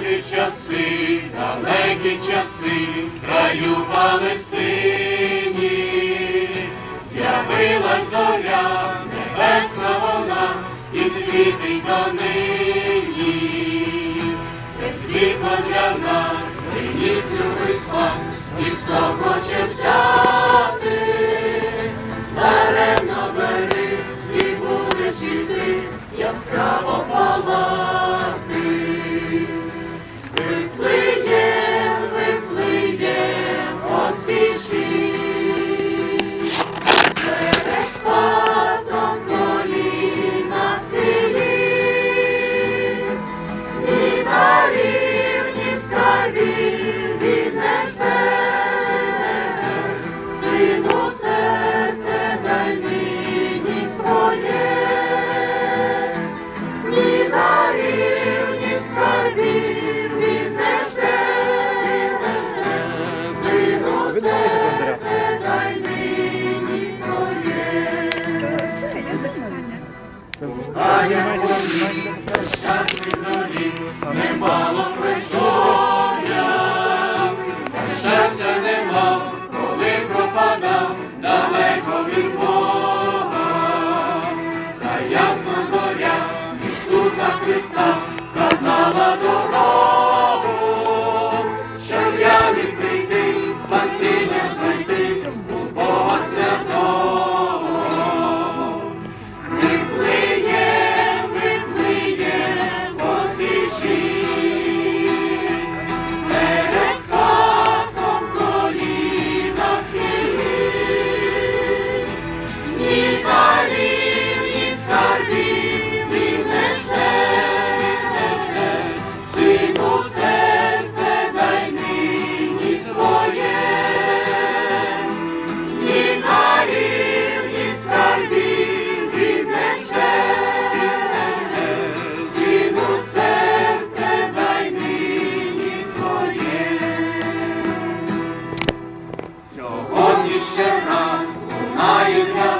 минулі часи, далекі часи, краю Палестині, з'явилась зоря, небесна вона, і світить донині. Це світло для нас, приніс любий спас, і хто хоче взяти, даремно бери, і будеш іти, яскраво палати. Jeszcze raz, a jedna